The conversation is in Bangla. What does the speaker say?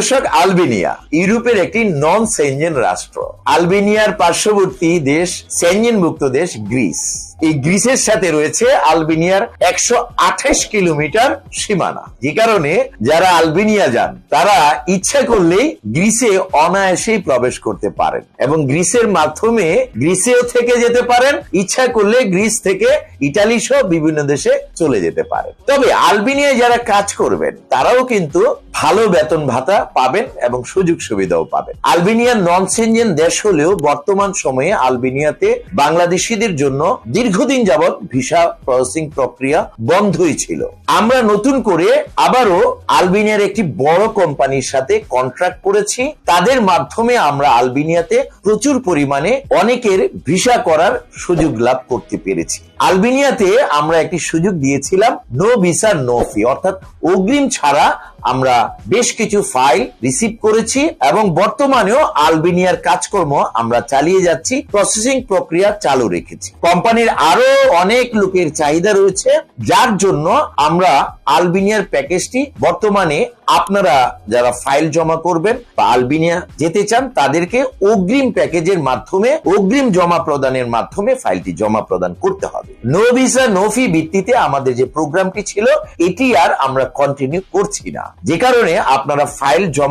দর্শক আলবেনিয়া, ইউরোপের একটি নন সেঞ্জেন রাষ্ট্র। আলবেনিয়ার পার্শ্ববর্তী দেশ সেঞ্জেন মুক্ত দেশ গ্রিস। এই গ্রিসের সাথে রয়েছে আলবেনিয়ার একশো আঠাশ কিলোমিটার সীমানা। যে কারণে যারা আলবেনিয়া যান, তারা ইচ্ছা করলেই গ্রিসে অনায়াসেই প্রবেশ করতে পারেন এবং গ্রিসের মাধ্যমে গ্রিসেও থেকে যেতে পারেন। ইচ্ছা করলে গ্রিস থেকে ইটালি সহ বিভিন্ন দেশে চলে যেতে পারেন। তবে আলবেনিয়ায় যারা কাজ করবেন, তারাও কিন্তু ভালো বেতন ভাতা পাবেন এবং সুযোগ সুবিধাও পাবেন। আলবেনিয়ার নন সেঞ্জেন দেশ হলেও বর্তমান সময়ে আলবেনিয়াতে বাংলাদেশিদের জন্য দীর্ঘদিন যাবৎ ভিসা প্রসেসিং প্রক্রিয়া বন্ধই ছিল। আমরা নতুন করে আবারও আলবেনিয়ার একটি বড় কোম্পানির সাথে কন্ট্রাক্ট করেছি। তাদের মাধ্যমে আমরা আলবেনিয়াতে প্রচুর পরিমাণে অনেকের ভিসা করার সুযোগ লাভ করতে পেরেছি। আলবেনিয়াতে আমরা একটি সুযোগ দিয়েছিলাম নো ভিসা নো ফি অর্থাৎ অগ্রিম ছাড়া আমরা বেশ কিছু ফাইল রিসিভ করেছি এবং বর্তমানেও আলবেনিয়ার কাজকর্ম আমরা চালিয়ে যাচ্ছি প্রসেসিং প্রক্রিয়া চালু রেখেছি। কোম্পানির আরও অনেক লোকের চাহিদা রয়েছে, যার জন্য আমরা আলবেনিয়ার প্যাকেজটি বর্তমানে আপনারা যারা ফাইল জমা করবেন বা আলবিনিয়া যেতে চান, তাদেরকে অগ্রিম প্যাকেজের মাধ্যমে, অগ্রিম জমা প্রদানের মাধ্যমে ফাইলটি জমা প্রদান করতে হবে। নো ভিসা, নো ফি ভিত্তিতে আমাদের যে প্রোগ্রামটি ছিল, এটি আর আমরা কন্টিনিউ করছি না। যে কারণে আপনারা ফাইল জমা